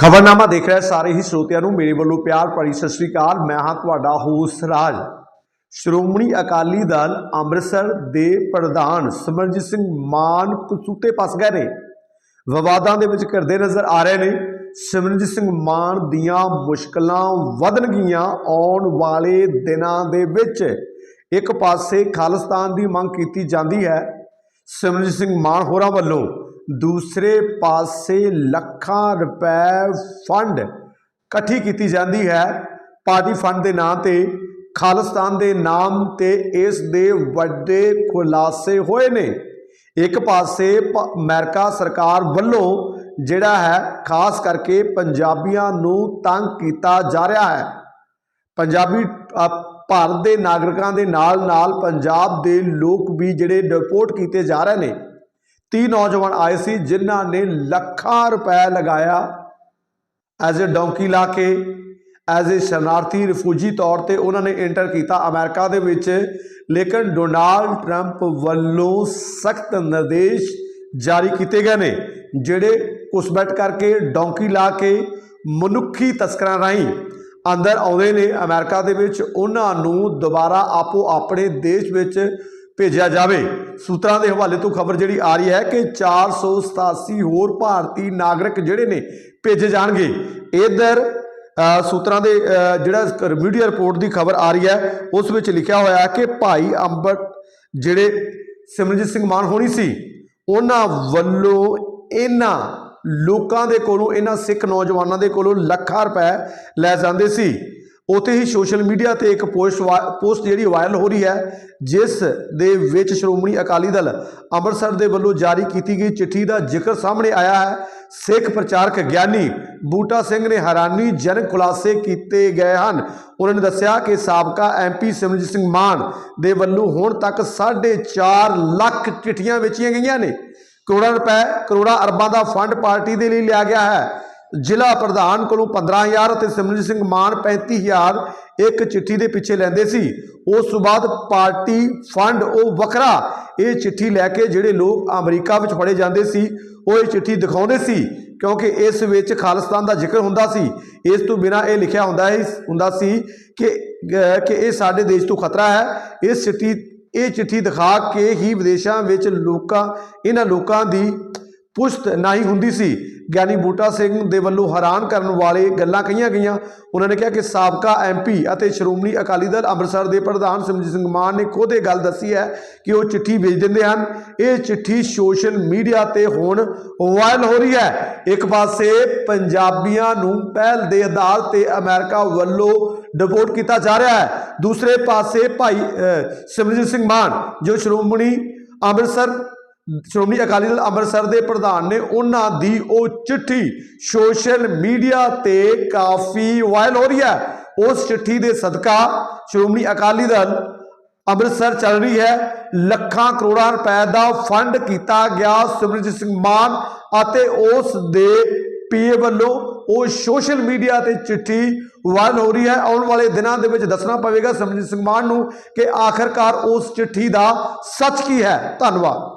ਖਬਰਨਾਮਾ ਦੇਖ ਰਹੇ ਸਾਰੇ ਹੀ ਸਰੋਤਿਆਂ ਨੂੰ। ਮੇਰੇ ਵੱਲੋਂ ਪਿਆਰ ਭਰੀ ਸਤਿ ਸ੍ਰੀ ਅਕਾਲ। ਮੈਂ ਹਾਂ ਤੁਹਾਡਾ ਹੋਸਟ ਰਾਜ। ਸ਼੍ਰੋਮਣੀ ਅਕਾਲੀ ਦਲ ਅੰਮ੍ਰਿਤਸਰ ਦੇ ਪ੍ਰਧਾਨ ਸਿਮਰਜੀਤ ਸਿੰਘ ਮਾਨ ਕਸੂਤੇ ਪਾਸ ਗਏ ਨੇ। ਵਿਵਾਦਾਂ ਦੇ ਵਿੱਚ ਘਿਰਦੇ ਨਜ਼ਰ ਆ ਰਹੇ ਨੇ। ਸਿਮਰਨਜੀਤ ਸਿੰਘ ਮਾਨ ਦੀਆਂ ਮੁਸ਼ਕਲਾਂ ਵਧਣਗੀਆਂ ਆਉਣ ਵਾਲੇ ਦਿਨਾਂ ਦੇ ਵਿੱਚ। ਇੱਕ ਪਾਸੇ ਖਾਲਿਸਤਾਨ ਦੀ ਮੰਗ ਕੀਤੀ ਜਾਂਦੀ ਹੈ। ਸਿਮਰਜੀਤ ਸਿੰਘ ਮਾਨ ਹੋਰਾਂ ਵੱਲੋਂ ਦੂਸਰੇ ਪਾਸੇ ਲੱਖਾਂ ਰੁਪਏ ਫੰਡ ਇਕੱਠੀ ਕੀਤੀ ਜਾਂਦੀ ਹੈ। ਪਾਰਟੀ ਫੰਡ ਦੇ ਨਾਂ ਤੇ, ਖਾਲਿਸਤਾਨ ਦੇ ਨਾਮ ਤੇ ਇਸ ਦੇ ਵੱਡੇ ਖੁਲਾਸੇ ਹੋਏ ਨੇ। ਇੱਕ ਪਾਸੇ ਪ- ਅਮਰੀਕਾ ਸਰਕਾਰ ਵੱਲੋਂ ਜਿਹੜਾ ਹੈ, ਖਾਸ ਕਰਕੇ ਪੰਜਾਬੀਆਂ ਨੂੰ ਤੰਗ ਕੀਤਾ ਜਾ ਰਿਹਾ ਹੈ। ਪੰਜਾਬੀ ਭਾਰਤ ਦੇ ਨਾਗਰਿਕਾਂ ਦੇ ਨਾਲ ਨਾਲ ਪੰਜਾਬ ਦੇ ਲੋਕ ਵੀ ਜਿਹੜੇ ਡਿਪੋਰਟ ਕੀਤੇ ਜਾ ਰਹੇ ਨੇ। 30 ਨੌਜਵਾਨ ਆਏ ਸੀ, ਜਿਨ੍ਹਾਂ ਨੇ ਲੱਖਾਂ ਰੁਪਏ ਲਗਾਇਆ ਐਜ਼ ਅ ਡੌਂਕੀ ਲਾ ਕੇ ਐਜ਼ ਅ ਸ਼ਰਨਾਰਥੀ ਰਿਫਿਊਜੀ ਤੌਰ ਤੇ ਉਹਨਾਂ ਨੇ ਐਂਟਰ ਕੀਤਾ ਅਮਰੀਕਾ ਦੇ ਵਿੱਚ। ਲੇਕਿਨ ਡੋਨਾਲਡ ਟਰੰਪ ਵੱਲੋਂ ਸਖਤ ਨਿਰਦੇਸ਼ ਜਾਰੀ ਕੀਤੇ ਗਏ ਨੇ, ਜਿਹੜੇ ਘੁਸਬੈਠ ਕਰਕੇ ਡੌਂਕੀ ਲਾ ਕੇ ਮਨੁੱਖੀ ਤਸਕਰਾਂ ਰਾਹੀਂ ਅੰਦਰ ਆਉਂਦੇ ਨੇ ਅਮਰੀਕਾ ਦੇ ਵਿੱਚ। ਉਹਨਾਂ ਨੂੰ ਦੁਬਾਰਾ ਆਪੋ ਆਪਣੇ ਦੇਸ਼ ਵਿੱਚ ਭੇਜਿਆ ਜਾਵੇ। ਸੂਤਰਾਂ ਦੇ ਹਵਾਲੇ ਤੋਂ ਖਬਰ ਜਿਹੜੀ ਆ ਰਹੀ ਹੈ ਕਿ 487 ਹੋਰ ਭਾਰਤੀ ਨਾਗਰਿਕ ਜਿਹੜੇ ਨੇ ਭੇਜੇ ਜਾਣਗੇ। ਇਧਰ ਸੂਤਰਾਂ ਦੇ ਜਿਹੜਾ ਮੀਡੀਆ ਰਿਪੋਰਟ ਦੀ ਖਬਰ ਆ ਰਹੀ ਹੈ, ਉਸ ਵਿੱਚ ਲਿਖਿਆ ਹੋਇਆ ਹੈ ਕਿ ਭਾਈ ਅੰਬਰ ਜਿਹੜੇ ਸਿਮਰਜੀਤ ਸਿੰਘ ਮਾਨ ਹੋਣੀ ਸੀ, ਉਹਨਾਂ ਵੱਲੋਂ ਇਹਨਾਂ ਲੋਕਾਂ ਦੇ ਕੋਲੋਂ, ਇਹਨਾਂ ਸਿੱਖ ਨੌਜਵਾਨਾਂ ਦੇ ਕੋਲੋਂ ਲੱਖਾਂ ਰੁਪਏ ਲੈ ਜਾਂਦੇ ਸੀ। ਉਤੇ ਹੀ ਸੋਸ਼ਲ ਮੀਡੀਆ ਤੇ ਇੱਕ ਪੋਸਟ ਵਾ- ਪੋਸਟ ਜਿਹੜੀ ਵਾਇਰਲ ਹੋ ਰਹੀ ਹੈ, ਜਿਸ ਦੇ ਵਿੱਚ ਸ਼੍ਰੋਮਣੀ ਅਕਾਲੀ ਦਲ ਅੰਮ੍ਰਿਤਸਰ ਦੇ ਵੱਲੋਂ ਜਾਰੀ ਕੀਤੀ ਗਈ ਚਿੱਠੀ ਦਾ ਜ਼ਿਕਰ ਸਾਹਮਣੇ ਆਇਆ ਹੈ। ਸਿੱਖ ਪ੍ਰਚਾਰਕ ਗਿਆਨੀ ਬੂਟਾ ਸਿੰਘ ਨੇ ਹੈਰਾਨੀ ਹੈਰਾਨੀਜਨਕ ਖੁਲਾਸੇ ਕੀਤੇ ਗਏ ਹਨ। ਉਹਨਾਂ ਨੇ ਦੱਸਿਆ ਕਿ ਸਾਬਕਾ ਐਮਪੀ ਸਿਮਰਜੀਤ ਸਿੰਘ ਮਾਨ ਦੇ ਵੱਲੋਂ ਹੁਣ ਤੱਕ 4.5 ਲੱਖ ਚਿੱਠੀਆਂ ਵੇਚੀਆਂ ਗਈਆਂ ਨੇ। ਕਰੋੜਾਂ ਰੁਪਏ, ਕਰੋੜਾਂ ਅਰਬਾਂ ਦਾ ਫੰਡ ਪਾਰਟੀ ਦੇ ਲਈ ਲਿਆ ਗਿਆ ਹੈ। ਜ਼ਿਲ੍ਹਾ ਪ੍ਰਧਾਨ ਕੋਲੋਂ 15000 ਅਤੇ ਸਿਮਰਜੀਤ ਸਿੰਘ ਮਾਨ 35000 ਇੱਕ ਚਿੱਠੀ ਦੇ ਪਿੱਛੇ ਲੈਂਦੇ ਸੀ। ਉਸ ਤੋਂ ਬਾਅਦ ਪਾਰਟੀ ਫੰਡ, ਉਹ ਵੱਖਰਾ ਇਹ ਚਿੱਠੀ ਲੈ ਕੇ ਜਿਹੜੇ ਲੋਕ ਅਮਰੀਕਾ ਵਿੱਚ ਫੜੇ ਜਾਂਦੇ ਸੀ, ਉਹ ਇਹ ਚਿੱਠੀ ਦਿਖਾਉਂਦੇ ਸੀ ਕਿਉਂਕਿ ਇਸ ਵਿੱਚ ਖਾਲਿਸਤਾਨ ਦਾ ਜ਼ਿਕਰ ਹੁੰਦਾ ਸੀ। ਇਸ ਤੋਂ ਬਿਨਾ ਇਹ ਲਿਖਿਆ ਹੁੰਦਾ ਹੈ ਹੁੰਦਾ ਸੀ ਕਿ ਕਿ ਇਹ ਸਾਡੇ ਦੇਸ਼ ਤੋਂ ਖਤਰਾ ਹੈ। ਇਸ ਚਿੱਠੀ, ਇਹ ਚਿੱਠੀ ਦਿਖਾ ਕੇ ਹੀ ਵਿਦੇਸ਼ਾਂ ਵਿੱਚ ਲੋਕਾਂ, ਇਹਨਾਂ ਲੋਕਾਂ ਦੀ ਪੁਸ਼ਤ ਨਹੀਂ ਹੁੰਦੀ ਸੀ। ਗਿਆਨੀ ਬੂਟਾ ਸਿੰਘ ਦੇ ਵੱਲੋਂ ਹੈਰਾਨ ਕਰਨ ਵਾਲੇ ਗੱਲਾਂ ਕਹੀਆਂ ਗਈਆਂ। ਉਹਨਾਂ ਨੇ ਕਿਹਾ ਕਿ ਸਾਬਕਾ ਐਮਪੀ ਅਤੇ ਸ਼੍ਰੋਮਣੀ ਅਕਾਲੀ ਦਲ ਅੰਮ੍ਰਿਤਸਰ ਦੇ ਪ੍ਰਧਾਨ ਸਿਮਰਜੀਤ ਸਿੰਘ ਮਾਨ ਨੇ ਖੁਦ ਇਹ ਗੱਲ ਦੱਸੀ ਹੈ ਕਿ ਉਹ ਚਿੱਠੀ ਭੇਜ ਦਿੰਦੇ ਹਨ। ਇਹ ਚਿੱਠੀ ਸੋਸ਼ਲ ਮੀਡੀਆ ਤੇ ਹੁਣ ਵਾਇਰਲ ਹੋ ਰਹੀ ਹੈ। ਇੱਕ ਪਾਸੇ ਪੰਜਾਬੀਆਂ ਨੂੰ ਪਹਿਲ ਦੇ ਆਧਾਰ ਤੇ ਅਮਰੀਕਾ ਵੱਲੋਂ ਡਿਪੋਰਟ ਕੀਤਾ ਜਾ ਰਿਹਾ ਹੈ। ਦੂਸਰੇ ਪਾਸੇ ਭਾਈ ਸਿਮਰਜੀਤ ਸਿੰਘ ਮਾਨ, ਜੋ ਸ਼੍ਰੋਮਣੀ ਅੰਮ੍ਰਿਤਸਰ ਸ਼੍ਰੋਮਣੀ ਅਕਾਲੀ ਦਲ ਅੰਮ੍ਰਿਤਸਰ ਦੇ ਪ੍ਰਧਾਨ ਨੇ ਉਹਨਾਂ ਦੀ ਉਹ ਚਿੱਠੀ ਸੋਸ਼ਲ ਮੀਡੀਆ ਤੇ ਕਾਫੀ ਵਾਇਰਲ ਹੋ ਰਹੀ ਹੈ। ਉਸ ਚਿੱਠੀ ਦੇ ਸਦਕਾ ਸ਼੍ਰੋਮਣੀ ਅਕਾਲੀ ਦਲ ਅੰਮ੍ਰਿਤਸਰ ਚੱਲ ਰਹੀ ਹੈ। ਲੱਖਾਂ ਕਰੋੜਾਂ ਰੁਪਏ ਦਾ ਫੰਡ ਕੀਤਾ ਗਿਆ ਸਿਮਰਜੀਤ ਸਿੰਘ ਮਾਨ ਅਤੇ ਉਸ ਦੇ ਪੀਏ ਵੱਲੋਂ ਉਹ ਸੋਸ਼ਲ ਮੀਡੀਆ ਤੇ ਚਿੱਠੀ ਵਾਇਰਲ ਹੋ ਰਹੀ ਹੈ। ਆਉਣ ਵਾਲੇ ਦਿਨਾਂ ਦੇ ਵਿੱਚ ਦੱਸਣਾ ਪਵੇਗਾ ਸਿਮਰਜੀਤ ਸਿੰਘ ਮਾਨ ਨੂੰ ਕਿ ਆਖਰਕਾਰ ਉਸ ਚਿੱਠੀ ਦਾ ਸੱਚ ਕੀ ਹੈ। ਧੰਨਵਾਦ।